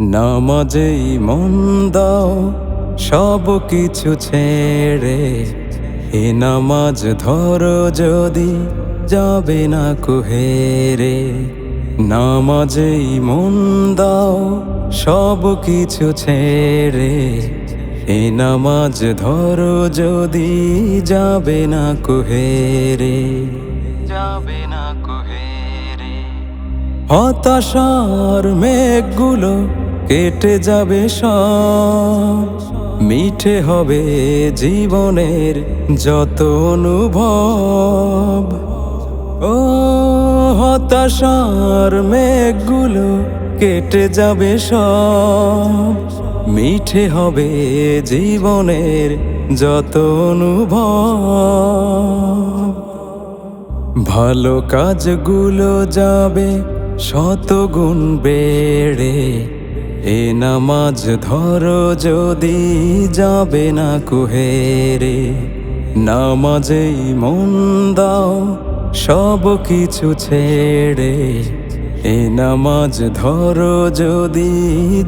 নামাজেই মন দাও, সব কিছু ছেড়ে। এ নামাজ ধরো যদি যাবে না কুহেরে। নামাজেই মন দাও, সব কিছু ছেড়ে। এ নামাজ ধরো যদি যাবে না কুহেরে। যাবে না কুহেরে। হতাশার মেঘগুলো কেটে যাবে সব, মিঠে হবে জীবনের যত অনুভব। ও হতাশার মেঘগুলো কেটে যাবে সব, মিঠে হবে জীবনের যত অনুভব। ভালো কাজগুলো যাবে শত গুণ বেড়ে এ নামাজ ধরো যদি যাবে না কুহেরে, নামাজেই মন দাও সব কিছু ছেড়ে। এ নামাজ ধরো যদি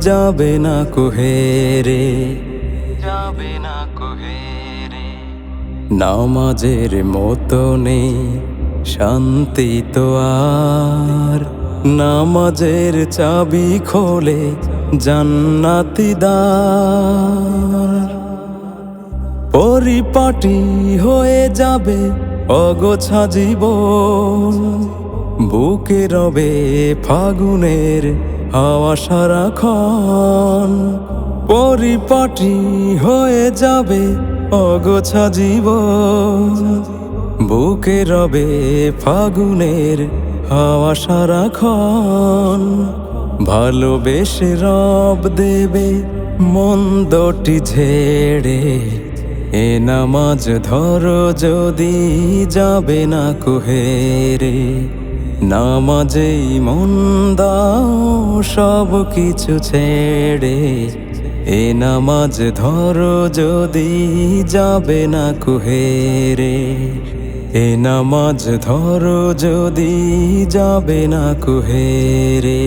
যাবে না কুহেরে, যাবে না কুহেরে। নামাজের মতো নেই শান্তি তো আর, নামাজের চাবি খোলে জান্নাতি পরিপাটি হয়ে যাবে অগোছা জীবন। বুকে রবে ফাগুনের হাওয়া সারাক্ষণ পরিপাটি হয়ে যাবে অগোছা জীবন। বুকে রবে ফাগুনের হাওয়া সারাক্ষণ ভালোবেসে রব দেবে, মন্দটি ঝেড়ে। এ নামাজ ধরো যদি যাবে না কুহেরে। নামাজেই মন দাও সব কিছু ছেড়ে। এ নামাজ ধরো যদি যাবে না কুহেরে। এ নামাজ ধরো যদি যাবে না কুহেরে।